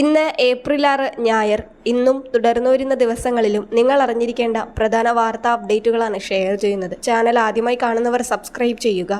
ഇന്ന് ഏപ്രിൽ ആറ് ഞായർ. ഇന്നും തുടർന്നു വരുന്ന ദിവസങ്ങളിലും നിങ്ങൾ അറിഞ്ഞിരിക്കേണ്ട പ്രധാന വാർത്താ അപ്ഡേറ്റുകളാണ് ഷെയർ ചെയ്യുന്നത്. ചാനൽ ആദ്യമായി കാണുന്നവർ സബ്സ്ക്രൈബ് ചെയ്യുക.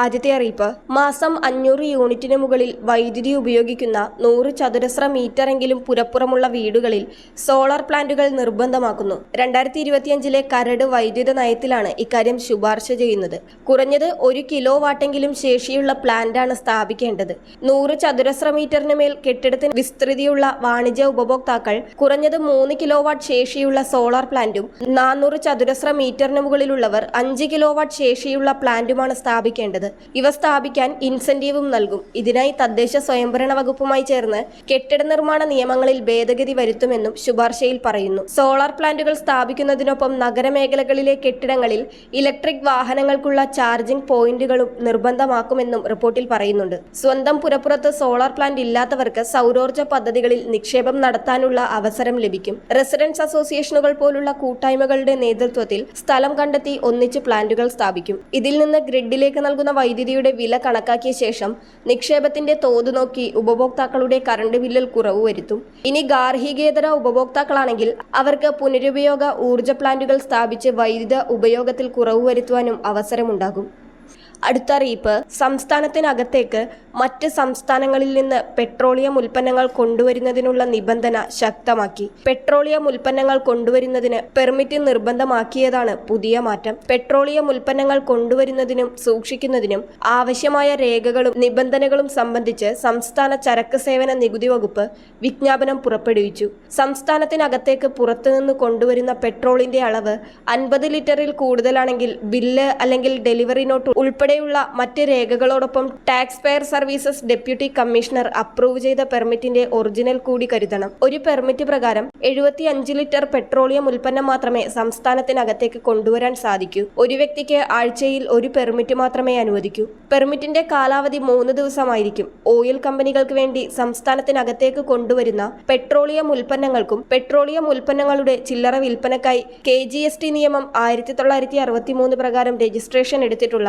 ആദ്യത്തെ അറിയിപ്പ് മാസം അഞ്ഞൂറ് യൂണിറ്റിന് മുകളിൽ വൈദ്യുതി ഉപയോഗിക്കുന്ന നൂറ് ചതുരശ്ര മീറ്ററെങ്കിലും പുരപ്പുറമുള്ള വീടുകളിൽ സോളാർ പ്ലാന്റുകൾ നിർബന്ധമാക്കുന്നു. രണ്ടായിരത്തി ഇരുപത്തിയഞ്ചിലെ കരട് വൈദ്യുത നയത്തിലാണ് ഇക്കാര്യം ശുപാർശ ചെയ്യുന്നത്. കുറഞ്ഞത് ഒരു കിലോ വാട്ടെങ്കിലും ശേഷിയുള്ള പ്ലാന്റാണ് സ്ഥാപിക്കേണ്ടത്. നൂറ് ചതുരശ്ര മീറ്ററിന് മേൽ കെട്ടിടത്തിന് വിസ്തൃതിയുള്ള വാണിജ്യ ഉപഭോക്താക്കൾ കുറഞ്ഞത് മൂന്ന് കിലോവാട്ട് ശേഷിയുള്ള സോളാർ പ്ലാന്റും നാനൂറ് ചതുരശ്ര മീറ്ററിന് മുകളിലുള്ളവർ അഞ്ച് കിലോവാട്ട് ശേഷിയുള്ള പ്ലാന്റുമാണ് സ്ഥാപിക്കേണ്ടത്. ഇവ സ്ഥാപിക്കാൻ ഇൻസെന്റീവും നൽകും. ഇതിനായി തദ്ദേശ സ്വയംഭരണ വകുപ്പുമായി ചേർന്ന് കെട്ടിട നിർമ്മാണ നിയമങ്ങളിൽ ഭേദഗതി വരുത്തുമെന്നും ശുപാർശയിൽ പറയുന്നു. സോളാർ പ്ലാന്റുകൾ സ്ഥാപിക്കുന്നതിനൊപ്പം നഗരമേഖലകളിലെ കെട്ടിടങ്ങളിൽ ഇലക്ട്രിക് വാഹനങ്ങൾക്കുള്ള ചാർജിംഗ് പോയിന്റുകളും നിർബന്ധമാക്കുമെന്നും റിപ്പോർട്ടിൽ പറയുന്നുണ്ട്. സ്വന്തം പുരപ്പുറത്ത് സോളാർ പ്ലാന്റ് ഇല്ലാത്തവർക്ക് സൗരോർജ പദ്ധതികളിൽ നിക്ഷേപം നടത്താനുള്ള അവസരം ലഭിക്കും. റെസിഡൻസ് അസോസിയേഷനുകൾ പോലുള്ള കൂട്ടായ്മകളുടെ നേതൃത്വത്തിൽ സ്ഥലം കണ്ടെത്തി ഒന്നിച്ച് പ്ലാന്റുകൾ സ്ഥാപിക്കും. ഇതിൽ നിന്ന് ഗ്രിഡിലേക്ക് നൽകുന്ന വൈദ്യുതിയുടെ വില കണക്കാക്കിയ ശേഷം നിക്ഷേപത്തിന്റെ തോത് നോക്കി ഉപഭോക്താക്കളുടെ കറണ്ട് ബില്ലിൽ കുറവ് വരുത്തും. ഇനി ഗാർഹികേതര ഉപഭോക്താക്കളാണെങ്കിൽ അവർക്ക് പുനരുപയോഗ ഊർജ പ്ലാന്റുകൾ സ്ഥാപിച്ച് വൈദ്യുത ഉപയോഗത്തിൽ കുറവ് വരുത്തുവാനും അവസരമുണ്ടാകും. അടുത്ത അറിയിപ്പ് സംസ്ഥാനത്തിനകത്തേക്ക് മറ്റ് സംസ്ഥാനങ്ങളിൽ നിന്ന് പെട്രോളിയം ഉൽപ്പന്നങ്ങൾ കൊണ്ടുവരുന്നതിനുള്ള നിബന്ധന ശക്തമാക്കി. പെട്രോളിയം ഉൽപ്പന്നങ്ങൾ കൊണ്ടുവരുന്നതിന് പെർമിറ്റ് നിർബന്ധമാക്കിയതാണ് പുതിയ മാറ്റം. പെട്രോളിയം ഉൽപ്പന്നങ്ങൾ കൊണ്ടുവരുന്നതിനും സൂക്ഷിക്കുന്നതിനും ആവശ്യമായ രേഖകളും നിബന്ധനകളും സംബന്ധിച്ച് സംസ്ഥാന ചരക്ക് സേവന നികുതി വകുപ്പ് വിജ്ഞാപനം പുറപ്പെടുവിച്ചു. സംസ്ഥാനത്തിനകത്തേക്ക് പുറത്തുനിന്ന് കൊണ്ടുവരുന്ന പെട്രോളിന്റെ അളവ് അൻപത് ലിറ്ററിൽ കൂടുതലാണെങ്കിൽ ബില്ല് അല്ലെങ്കിൽ ഡെലിവറി നോട്ട് ഉൾപ്പെടെയുള്ള മറ്റ് രേഖകളോടൊപ്പം tax payer services deputy commissioner approve ചെയ്ത പെർമിറ്റിന്റെ ഒറിജിനൽ കൂടി കരുതണം. ഒരു പെർമിറ്റ് പ്രകാരം എഴുപത്തി അഞ്ച് ലിറ്റർ പെട്രോളിയം ഉൽപ്പന്നം മാത്രമേ സംസ്ഥാനത്തിനകത്തേക്ക് കൊണ്ടുവരാൻ സാധിക്കൂ. ഒരു വ്യക്തിക്ക് ആഴ്ചയിൽ ഒരു പെർമിറ്റ് മാത്രമേ അനുവദിക്കൂ. പെർമിറ്റിന്റെ കാലാവധി മൂന്ന് ദിവസമായിരിക്കും. ഓയിൽ കമ്പനികൾക്ക് വേണ്ടി സംസ്ഥാനത്തിനകത്തേക്ക് കൊണ്ടുവരുന്ന പെട്രോളിയം ഉൽപ്പന്നങ്ങൾക്കും പെട്രോളിയം ഉൽപ്പന്നങ്ങളുടെ ചില്ലറ വിൽപ്പനക്കായി കെ നിയമം ആയിരത്തി പ്രകാരം രജിസ്ട്രേഷൻ എടുത്തിട്ടുള്ള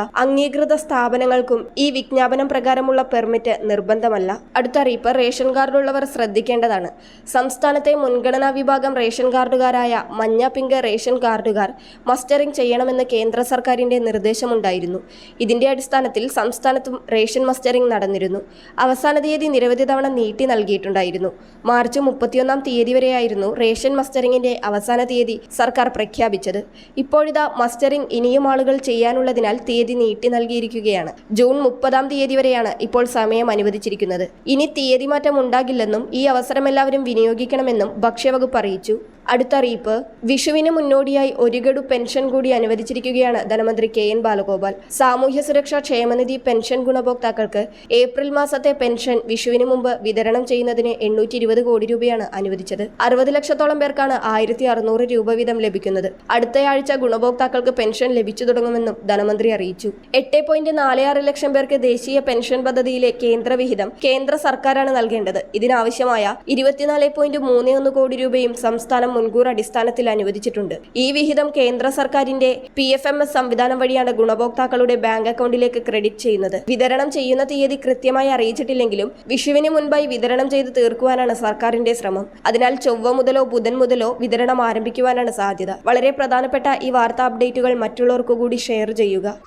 അംഗീകൃത സ്ഥാപനങ്ങൾക്കും ഈ വിജ്ഞാപനം പ്രകാരമുള്ള പെർമിറ്റ് നിർബന്ധമല്ല. അടുത്ത അറിയിപ്പ് റേഷൻ കാർഡുള്ളവർ ശ്രദ്ധിക്കേണ്ടതാണ്. സംസ്ഥാനത്തെ മുൻഗണനാ വിഭാഗം റേഷൻ കാർഡുകാരായ മഞ്ഞ പിങ്ക് റേഷൻ കാർഡുകാർ മസ്റ്ററിംഗ് ചെയ്യണമെന്ന് കേന്ദ്ര സർക്കാരിന്റെ നിർദ്ദേശമുണ്ടായിരുന്നു. ഇതിന്റെ അടിസ്ഥാനത്തിൽ സംസ്ഥാനത്തും റേഷൻ മസ്റ്ററിംഗ് നടന്നിരുന്നു. അവസാന തീയതി നിരവധി തവണ നീട്ടി നൽകിയിട്ടുണ്ടായിരുന്നു. മാർച്ച് മുപ്പത്തിയൊന്നാം തീയതി വരെയായിരുന്നു റേഷൻ മസ്റ്ററിംഗിന്റെ അവസാന തീയതി സർക്കാർ പ്രഖ്യാപിച്ചത്. ഇപ്പോഴിതാ മസ്റ്ററിംഗ് ഇനിയും ആളുകൾ ചെയ്യാനുള്ളതിനാൽ തീയതി നീട്ടി നൽകിയിരിക്കുകയാണ്. ജൂൺ മുപ്പതാം തീയതി വരെയാണ് ഇപ്പോൾ സമയം അനുവദിച്ചിരിക്കുന്നത്. ഇനി തീയതി മാറ്റം ഉണ്ടാകില്ലെന്നും ഈ അവസരം എല്ലാവരും വിനിയോഗിക്കണമെന്നും ഭക്ഷ്യവകുപ്പ് അറിയിച്ചു. അടുത്ത അറിയിപ്പ് വിഷുവിന് മുന്നോടിയായി ഒരു ഗഡു പെൻഷൻ കൂടി അനുവദിച്ചിരിക്കുകയാണ് ധനമന്ത്രി കെ എൻ ബാലഗോപാൽ. സാമൂഹ്യ സുരക്ഷാ ക്ഷേമനിധി പെൻഷൻ ഗുണഭോക്താക്കൾക്ക് ഏപ്രിൽ മാസത്തെ പെൻഷൻ വിഷുവിന് മുമ്പ് വിതരണം ചെയ്യുന്നതിന് എണ്ണൂറ്റി ഇരുപത് കോടി രൂപയാണ് അനുവദിച്ചത്. അറുപത് ലക്ഷത്തോളം പേർക്കാണ് ആയിരത്തി അറുന്നൂറ് രൂപ വീതം ലഭിക്കുന്നത്. അടുത്തയാഴ്ച ഗുണഭോക്താക്കൾക്ക് പെൻഷൻ ലഭിച്ചു തുടങ്ങുമെന്നും ധനമന്ത്രി അറിയിച്ചു. എട്ട് പോയിന്റ് നാല് ആറ് ലക്ഷം പേർക്ക് ദേശീയ പെൻഷൻ പദ്ധതിയിലെ കേന്ദ്ര വിഹിതം കേന്ദ്ര സർക്കാരാണ് നൽകേണ്ടത്. ഇതിനാവശ്യമായ ഇരുപത്തിനാല് പോയിന്റ് മൂന്ന് ഒന്ന് കോടി രൂപയും സംസ്ഥാനം മുൻകൂർ അടിസ്ഥാനത്തിൽ അനുവദിച്ചിട്ടുണ്ട്. ഈ വിഹിതം കേന്ദ്ര സർക്കാരിന്റെ പി എഫ് എം എസ് സംവിധാനം വഴിയാണ് ഗുണഭോക്താക്കളുടെ ബാങ്ക് അക്കൗണ്ടിലേക്ക് ക്രെഡിറ്റ് ചെയ്യുന്നത്. വിതരണം ചെയ്യുന്ന തീയതി കൃത്യമായി അറിയിച്ചിട്ടില്ലെങ്കിലും വിഷുവിന് മുൻപായി വിതരണം ചെയ്ത് തീർക്കുവാനാണ് സർക്കാരിന്റെ ശ്രമം. അതിനാൽ ചൊവ്വ മുതലോ ബുധൻ മുതലോ വിതരണം ആരംഭിക്കുവാനാണ് സാധ്യത. വളരെ പ്രധാനപ്പെട്ട ഈ വാർത്താ അപ്ഡേറ്റുകൾ മറ്റുള്ളവർക്കു കൂടി ഷെയർ ചെയ്യുക.